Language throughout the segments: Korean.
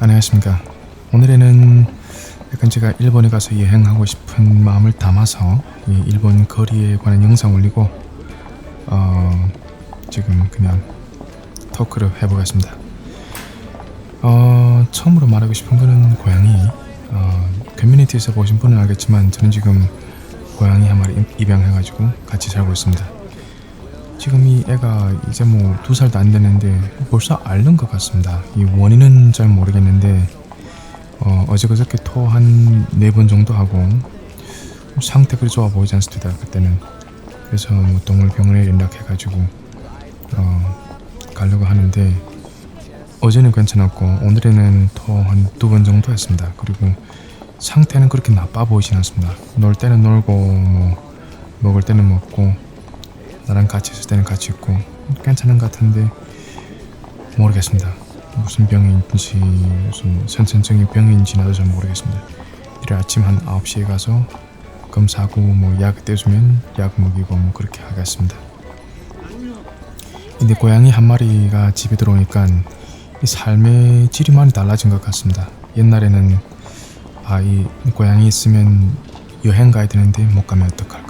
안녕하십니까. 오늘에는 약간 제가 일본에 가서 여행하고 싶은 마음을 담아서 이 일본 거리에 관한 영상 올리고 어, 지금 그냥 토크를 해보겠습니다. 어, 처음으로 말하고 싶은 거는 고양이. 어, 커뮤니티에서 보신 분은 알겠지만 저는 지금 고양이 한 마리 입- 입양해가지고 같이 살고 있습니다. 지금 이 애가 이제 뭐 두 살도 안 되는데 벌써 앓는 것 같습니다. 이 원인은 잘 모르겠는데 어, 어제 그저께 토 한 네 번 정도 하고 상태 그리 좋아 보이지 않습니다. 그때는 그래서 뭐 동물병원에 연락해가지고 어, 가려고 하는데 어제는 괜찮았고 오늘에는 토 한 두 번 정도 했습니다. 그리고 상태는 그렇게 나빠 보이진 않습니다. 놀 때는 놀고 뭐 먹을 때는 먹고 나랑 같이 있을 때는 같이 있고 괜찮은 것 같은데 모르겠습니다. 무슨 병인지 무슨 선천적인 병인지 나도 잘 모르겠습니다. 이를 아침 한 9시에 가서 검사하고 뭐 약 떼주면 약 먹이고 뭐 그렇게 하겠습니다. 근데 고양이 한 마리가 집에 들어오니까 이 삶의 질이 많이 달라진 것 같습니다. 옛날에는 아 이 고양이 있으면 여행 가야 되는데 못 가면 어떡할까?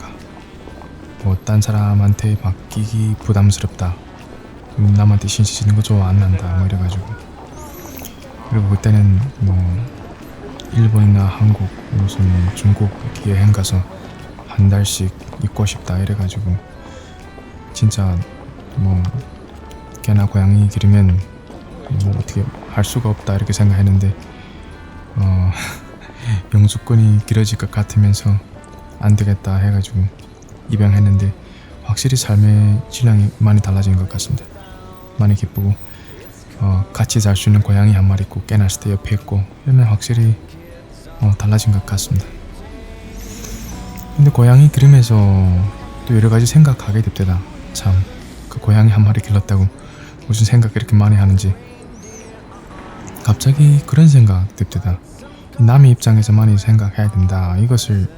뭐 딴 사람한테 맡기기 부담스럽다. 음, 남한테 신세지는 거 좋아 안 난다. 뭐 이래가지고 그리고 그때는 뭐 일본이나 한국 무슨 중국 이렇게 여행 가서 한 달씩 있고 싶다 이래가지고 진짜 뭐 개나 고양이 기르면 뭐 어떻게 할 수가 없다 이렇게 생각했는데 어 영주권이 길어질 것 같으면서 안 되겠다 해가지고 입양했는데 확실히 삶의 질량이 많이 달라진 것 같습니다. 많이 기쁘고 어, 같이 잘 수 있는 고양이 한 마리 있고 깨났을 때 옆에 있고 이러면 확실히 어, 달라진 것 같습니다. 근데 고양이 기르면서 또 여러 가지 생각하게 됩니다. 참 그 고양이 한 마리 길렀다고 무슨 생각 이렇게 많이 하는지 갑자기 그런 생각 듭니다. 남의 입장에서 많이 생각해야 된다. 이것을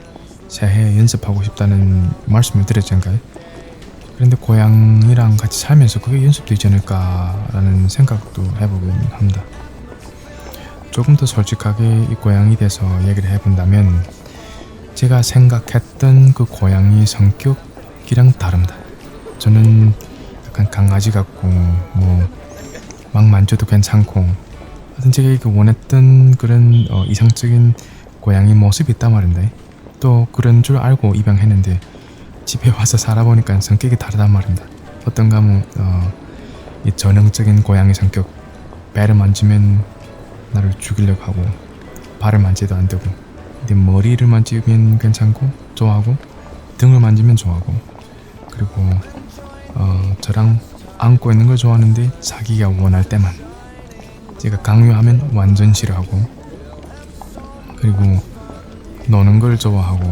새해 연습하고 싶다는 말씀을 드렸잖아요. 그런데 고양이랑 같이 살면서 그게 연습되지 않을까라는 생각도 해보긴 합니다. 조금 더 솔직하게 이 고양이에 대해서 얘기를 해본다면 제가 생각했던 그 고양이 성격이랑 다릅니다. 저는 약간 강아지 같고 뭐 막 만져도 괜찮고 하여튼 제가 그 원했던 그런 어, 이상적인 고양이 모습이 있단 말인데 또 그런 줄 알고 입양했는데 집에 와서 살아보니까 성격이 다르단 말입니다. 어떤가 하면 어, 이 전형적인 고양이 성격 배를 만지면 나를 죽이려고 하고 발을 만지도 안 되고 근데 머리를 만지면 괜찮고 좋아하고 등을 만지면 좋아하고 그리고 어, 저랑 안고 있는 걸 좋아하는데 자기가 원할 때만 제가 강요하면 완전 싫어하고 그리고 노는 걸 좋아하고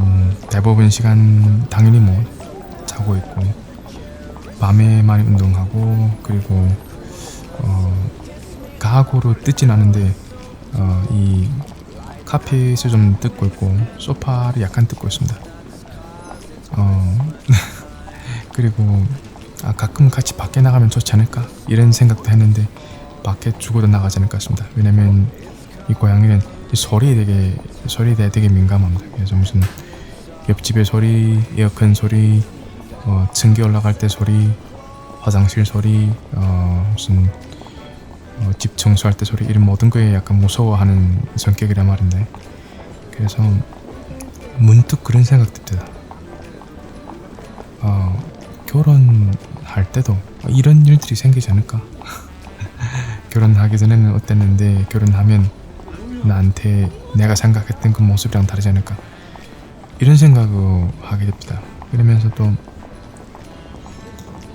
음, 대부분 시간 당연히 뭐 자고 있고 밤에 많이 운동하고 그리고 어, 가구로 뜯진 않은데 어, 이 카펫을 좀 뜯고 있고 소파를 약간 뜯고 있습니다. 어, 그리고 아, 가끔 같이 밖에 나가면 좋지 않을까 이런 생각도 했는데 밖에 죽어도 나가지 않을 것 같습니다. 왜냐면 이 고양이는 이 소리에 되게 소리에 대해 되게 민감합니다. 그래서 무슨 옆집의 소리, 에어컨 소리, 어, 층계 올라갈 때 소리, 화장실 소리, 어, 무슨 어, 집 청소할 때 소리 이런 모든 거에 약간 무서워하는 성격이란 말인데 그래서 문득 그런 생각 듭니다. 어, 결혼할 때도 이런 일들이 생기지 않을까? 결혼하기 전에는 어땠는데 결혼하면 나한테 내가 생각했던 그 모습이랑 다르지 않을까? 이런 생각을 하게 됩니다. 그러면서 또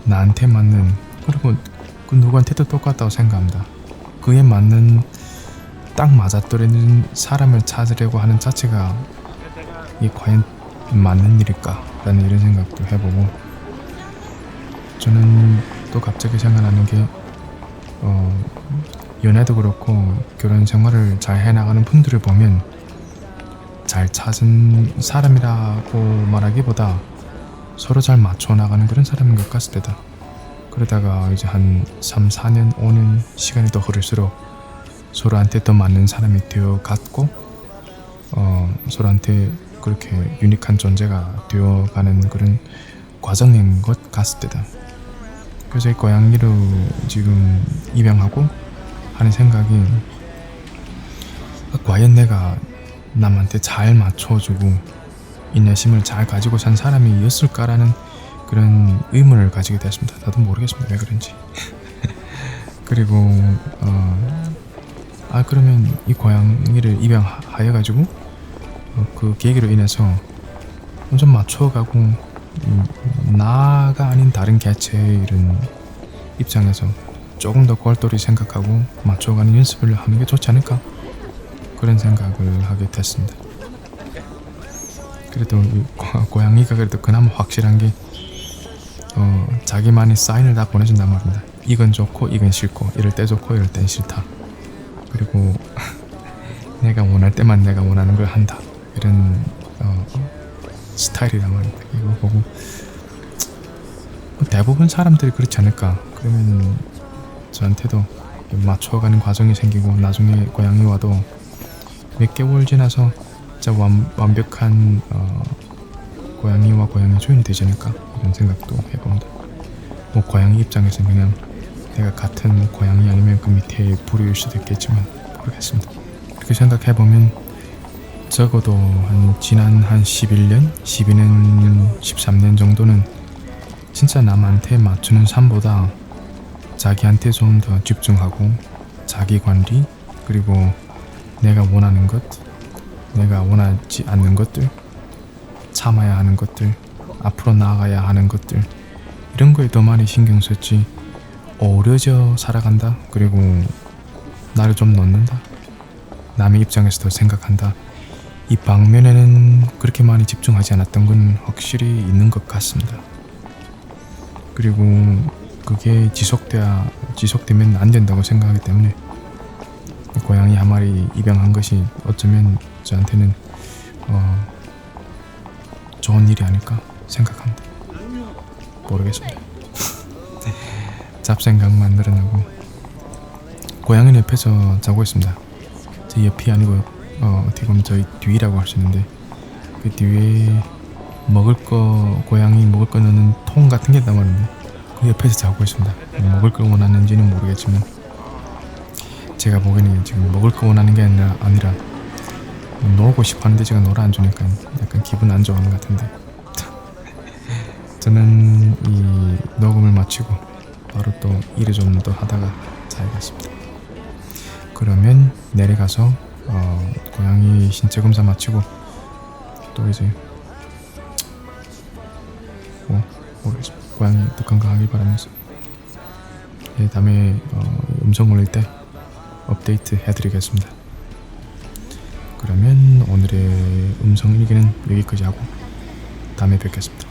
나한테 맞는 그리고 그 누구한테도 똑같다고 생각합니다. 그에 맞는 딱 맞아떨어지는 사람을 찾으려고 하는 자체가 이 과연 맞는 일일까라는 이런 생각도 해보고 저는 또 갑자기 생각나는 게 어, 연애도 그렇고 결혼 생활을 잘 해나가는 분들을 보면 잘 찾은 사람이라고 말하기보다 서로 잘 맞춰 나가는 그런 사람인 것 같습니다. 그러다가 이제 한 3, 4년, 5년 시간이 더 흐를수록 서로한테 더 맞는 사람이 되어 갔고 어, 서로한테 그렇게 유니크한 존재가 되어가는 그런 과정인 것 같을 때다. 그래서 이 고양이로 지금 입양하고 하는 생각이 아, 과연 내가 남한테 잘 맞춰주고 인내심을 잘 가지고 산 사람이었을까라는 그런 의문을 가지게 되었습니다. 나도 모르겠습니다. 왜 그런지. 그리고 어, 아 그러면 이 고양이를 입양하여 가지고 어, 그 계기로 인해서 좀 맞춰가고 음, 나가 아닌 다른 개체의 이런 입장에서 조금 더 골똘히 생각하고 맞춰가는 연습을 하는 게 좋지 않을까 그런 생각을 하게 됐습니다. 그래도 이 고- 고양이가 그래도 그나마 확실한 게 어, 자기만의 사인을 다 보내준단 말입니다. 이건 좋고 이건 싫고 이럴 때 좋고 이럴 땐 싫다. 그리고 내가 원할 때만 내가 원하는 걸 한다. 이런 어, 스타일이란 말입니다. 이거 보고 뭐 대부분 사람들이 그렇지 않을까. 그러면 저한테도 맞춰가는 과정이 생기고 나중에 고양이 와도 몇 개월 지나서 진짜 완, 완벽한 어, 고양이와 고양이 주인이 되지 않을까 이런 생각도 해봅니다. 뭐 고양이 입장에서는 그냥 내가 같은 뭐 고양이 아니면 그 밑에 부류일 수도 있겠지만 모르겠습니다. 그렇게 생각해 보면 적어도 한 지난 한 11년, 12년, 13년 정도는 진짜 남한테 맞추는 삶보다 자기한테 좀 더 집중하고 자기 관리 그리고 내가 원하는 것, 내가 원하지 않는 것들, 참아야 하는 것들, 앞으로 나아가야 하는 것들 이런 거에 더 많이 신경 썼지. 어려져 살아간다. 그리고 나를 좀 넣는다. 남의 입장에서 더 생각한다. 이 방면에는 그렇게 많이 집중하지 않았던 건 확실히 있는 것 같습니다. 그리고 그게 지속돼야 지속되면 안 된다고 생각하기 때문에 이 고양이 한 마리 입양한 것이 어쩌면 저한테는 어, 좋은 일이 아닐까 생각합니다. 모르겠습니다. 잡생각만 늘어나고 고양이는 옆에서 자고 있습니다. 제 옆이 아니고 어, 어떻게 보면 저희 뒤라고 할 수 있는데 그 뒤에 먹을 거 고양이 먹을 거 넣는 통 같은 게 있단 말인데 그 옆에서 자고 있습니다. 먹을 걸 원하는지는 모르겠지만 제가 보기에는 지금 먹을 거 원하는 게 아니라, 아니라 놀고 싶었는데 제가 놀아 안 주니까 약간 기분 안 좋은 것 같은데 저는 이 녹음을 마치고 바로 또 일을 좀 더 하다가 자야겠습니다. 그러면 내려가서 어, 고양이 신체 검사 마치고 또 이제 뭐 모르겠습니다. 고양이 또 건강하길 바라면서 예, 다음에 어, 음성 올릴 때 업데이트 해드리겠습니다. 그러면 오늘의 음성 일기는 여기까지 하고 다음에 뵙겠습니다.